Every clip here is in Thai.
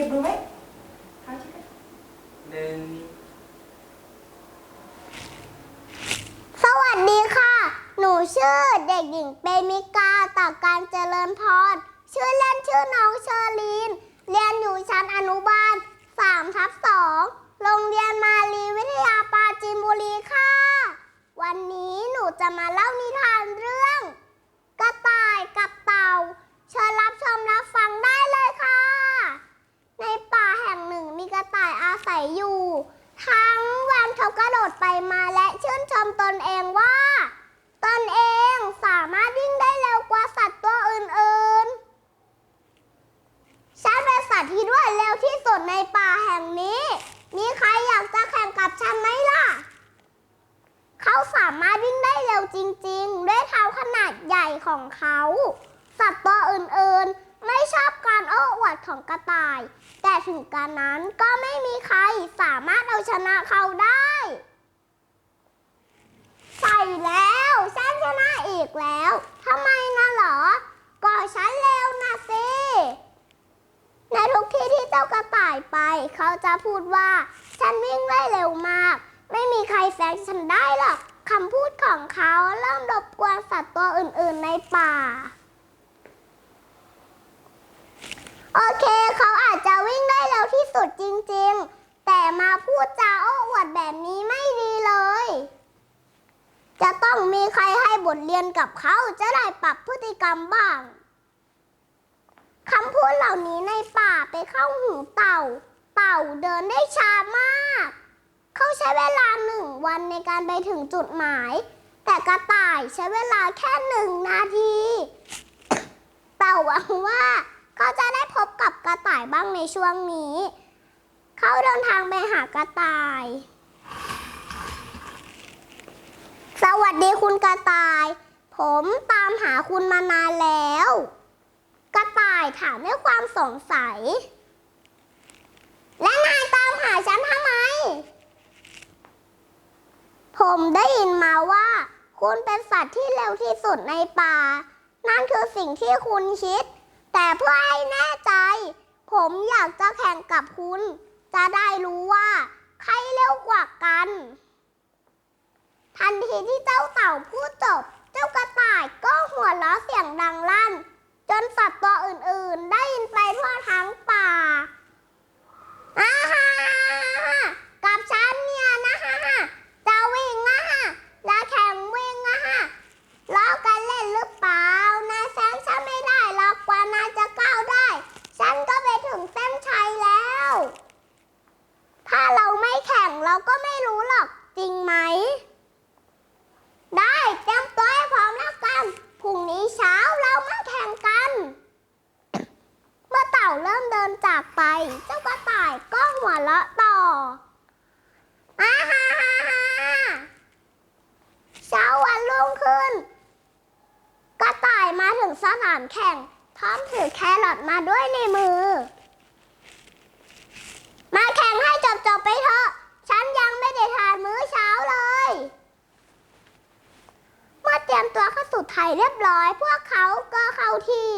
ก็บมือไว้เท้าชิดกันหนึ่งสวัสดีค่ะ หนูชื่อเด็กหญิงเปมิกาตากการเจริญพร ชื่อเล่นชื่อน้องเชอรีน เรียนอยู่ชั้นอนุบาล3ทับ2โรงเรียนมาลีวิทยาปราจีนบุรีค่ะ วันนี้หนูจะมาเล่านิทานเรื่อง กระต่ายกับเต่า เชิญรับชมรับฟังได้เลยค่ะ ในป่าแห่งหนึ่งมีกระต่ายอาศัยอยู่ ทั้งวันเขากระโดดไปมาและชื่นชมตนเองว่า ตนเองสามารถวิ่งได้เร็วกว่าสัตว์ตัวอื่นๆ ฉันเป็นสัตว์ที่รวดเร็วที่สุดในป่าแห่ งนี้ มีใครอยากจะแข่งกับฉันไหมล่ะ เขาสามารถวิ่งได้เร็วจริงๆ ด้วยเท้าขนาดใหญ่ของเขา สัตว์ตัวอื่นๆ ไม่ชอบการโอ้อวดของกระต่าย แต่ถึงการนั้นก็ไม่มีใครสามารถเอาชนะเขาได้ ใส่แล้วฉันชนะอีกแล้วทำไมนะเหรอ ก็ฉันเร็วนะสิ ในทุกที่ที่เจ้ากระต่ายไป เขาจะพูดว่า ฉันวิ่งได้เร็วมาก ไม่มีใครแซงฉันได้หรอกคำพูดของเขาเริ่มรบกวนสัตว์ตัวอื่นๆในป่า โอเค เขาอาจจะวิ่งได้เร็วที่สุดจริงๆ แต่มาพูดจาโอ้อวดแบบนี้ไม่ดีเลย จะต้องมีใครให้บทเรียนกับเขาจะได้ปรับพฤติกรรมบ้างคำพูดเหล่านี้ในป่าไปเข้าหูเต่า เต่าเดินได้ช้ามาก เขาใช้เวลาหนึ่งวันในการไปถึงจุดหมาย แต่กระต่ายใช้เวลาแค่หนึ่งนาที เต่าหวังว่าเขาจะได้พบกับกระต่ายบ้างในช่วงนี้ เขาเดินทางไปหากระต่าย สวัสดีคุณกระต่าย ผมตามหาคุณมานานแล้ว กระต่ายถามด้วยความสงสัย และนายตามหาฉันทำไม ผมได้ยินมาว่า คุณเป็นสัตว์ที่เร็วที่สุดในป่า นั่นคือสิ่งที่คุณคิด แต่เพื่อให้แน่ใจ ผมอยากจะแข่งกับคุณ จะได้รู้ว่า ใครเร็วกว่ากัน ทันทีที่เจ้าเต่าพูดจบ เจ้ากระต่ายก็หัวเราะเสียงดังลั่น จนสัตว์ตัวอื่นๆ ได้ยินไปทั่วทั้งป่าอาฮ่ากับฉันเนี่ยนะฮ่าฮ่าจะวิ่งอะฮ่าและแข่งวิ่งอะฮ่าล้อกันเล่นหรือเปล่านายแซงฉันไม่ได้หรอกกว่านายจะก้าวได้ ฉันก็ไปถึงเส้นชัยแล้ว ถ้าเราไม่แข่งเราก็ไม่รู้หรอกจริงไหม ได้เตรียมตัวให้พร้อมแล้วกัน พรุ่งนี้เช้าเรามาแข่งกัน เมื่อเต่าเริ่มเดินจากไป เจ้ากระต่ายก็หัวเราะต่ออาฮ่าฮาฮาเช้าวันรุ่งขึ้น กระต่ายมาถึงสนามแข่ง พร้อมถือแครอทมาด้วยในมือ มาแข่งให้จบๆไปเถอะ ฉันยังไม่ได้ทานมื้อเช้าเลย เมื่อเตรียมตัวเข้าสู่ไทยเรียบร้อย พวกเขาก็เข้าที่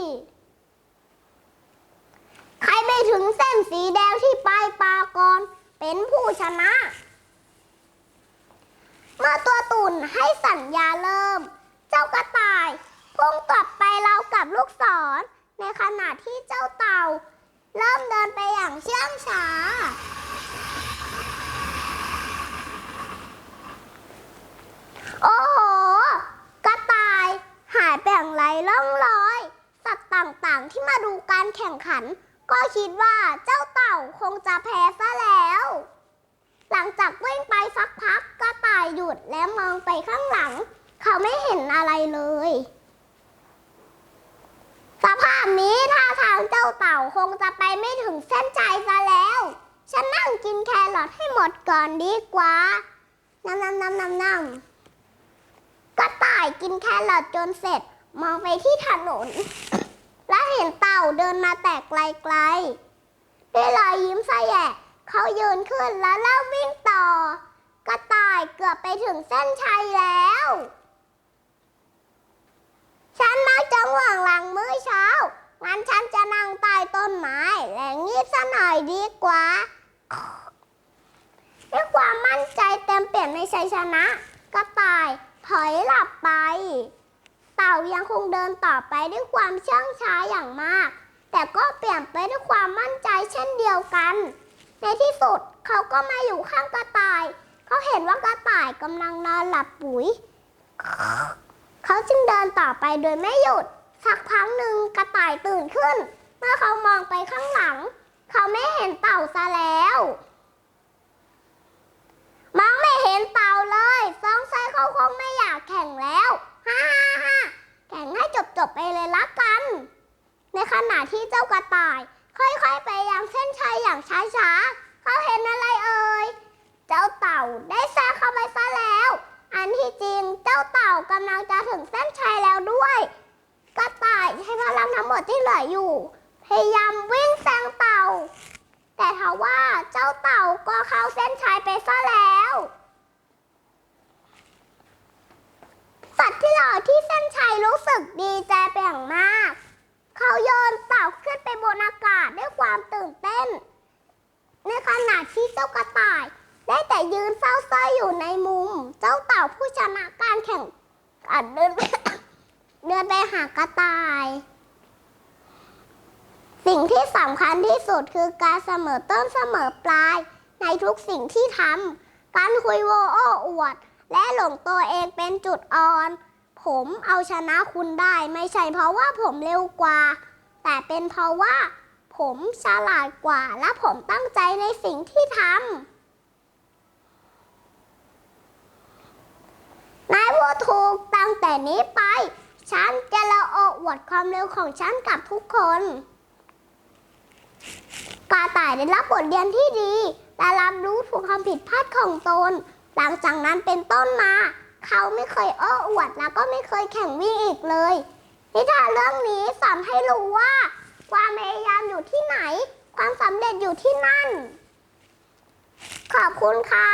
ใครไปถึงเสีแดงที่ปลายปากรเป็นผู้ชนะ เมื่อตัวตุ่นให้สัญญาเริ่ม เจ้ากระต่ายพุ่งกลับไปเรากับลูกศร ในขณะที่เจ้าเต่า เริ่มเดินไปอย่างเชื่องช้า โอ้โห กระต่ายหายไปอย่างไรล่องลอย สัตว์ต่างๆที่มาดูการแข่งขัน ก็คิดว่าเจ้าเต่าคงจะแพ้ซะแล้ว หลังจากวิ่งไปสักพักกระต่ายหยุดและมองไปข้างหลัง เขาไม่เห็นอะไรเลย สภาพนี้ท่าทางเจ้าเต่าคงจะไปไม่ถึงเส้นชัยซะแล้ว ฉันนั่งกินแครอทให้หมดก่อนดีกว่าน้ำน้ำน้ำน้ำน้ำกระต่ายกินแครอทจนเสร็จมองไปที่ถนน เห็นเต่าเดินมาแต่ไกลๆด้วยรอยยิ้มใสแยะเขายืนขึ้นแล้วเริ่มวิ่งต่อ กระต่ายเกือบไปถึงเส้นชัยแล้ว ฉันมักจะห่วงหลังมื้อเช้า งั้นฉันจะนั่งใต้ต้นไม้และงีบซะหน่อยดีกว่าด้วยความมั่นใจเต็มเปี่ยมในชัยชนะ กระต่ายถอยหลับไป ต่ายังคงเดินต่อไปด้วยความเชื่องช้าอย่างมาก แต่ก็เปลี่ยนไปด้วยความมั่นใจเช่นเดียวกัน ในที่สุดเขาก็มาอยู่ข้างกระต่าย เขาเห็นว่ากระต่ายกำลังนอนหลับปุ๋ย เขาจึงเดินต่อไปโดยไม่หยุด สักพักหนึ่งกระต่ายตื่นขึ้น เมื่อเขามองไปข้างหลัง เขาไม่เห็นเต่าซะแล้ว มองไม่เห็นเต่าเลยสงสัยเขาคงไม่อยากแข่งแล้ว ฮ่าฮ่าฮ่าแข่งให้จบจบๆไปเลยละกัน ในขณะที่เจ้ากระต่าย ค่อยๆไปยังเส้นชัย อย่างช้าๆ เขาเห็นอะไรเอ่ย เจ้าเต่าได้แซงเข้าไปซะแล้ว อันที่จริงเจ้าเต่ากำลังจะถึงเส้นชัยแล้วด้วยกระต่ายใช้พลังทั้งหมดที่เหลืออยู่ พยายามวิ่งแซงเต่า แต่ทว่าเจ้าเต่าก็เข้าเส้นชัยไปซะแล้ว สัตว์ที่รอที่เส้นชัยรู้สึกดีใจเป็นอย่างมาก เขาโยนเต่าขึ้นไปบนอากาศด้วยความตื่นเต้น ในขณะที่เจ้ากระต่าย ได้แต่ยืนเศร้าซ้อยอยู่ในมุม เจ้าเต่าผู้ชนะการแข่งขันเดิน เดินไปหากระต่าย สิ่งที่สำคัญที่สุดคือการเสมอต้นเสมอปลาย ในทุกสิ่งที่ทำการคุยโวโอ้อวด และหลงตัวเองเป็นจุดอ่อน ผมเอาชนะคุณได้ไม่ใช่เพราะว่าผมเร็วกว่า แต่เป็นเพราะว่า ผมฉลาดกว่าและผมตั้งใจในสิ่งที่ทำนายพูดถูกตั้งแต่นี้ไป ฉันจะละออวดความเร็วของฉันกับทุกคนกระต่ายได้รับบทเรียนที่ดี และรับรู้ถึงความผิดพลาดของตน หลังจากนั้นเป็นต้นมา เขาไม่เคยอ้ออวดแล้วก็ไม่เคยแข่งวิ่งอีกเลย นิทานเรื่องนี้สอนให้รู้ว่า ความพยายามอยู่ที่ไหน ความสำเร็จอยู่ที่นั่น ขอบคุณค่ะ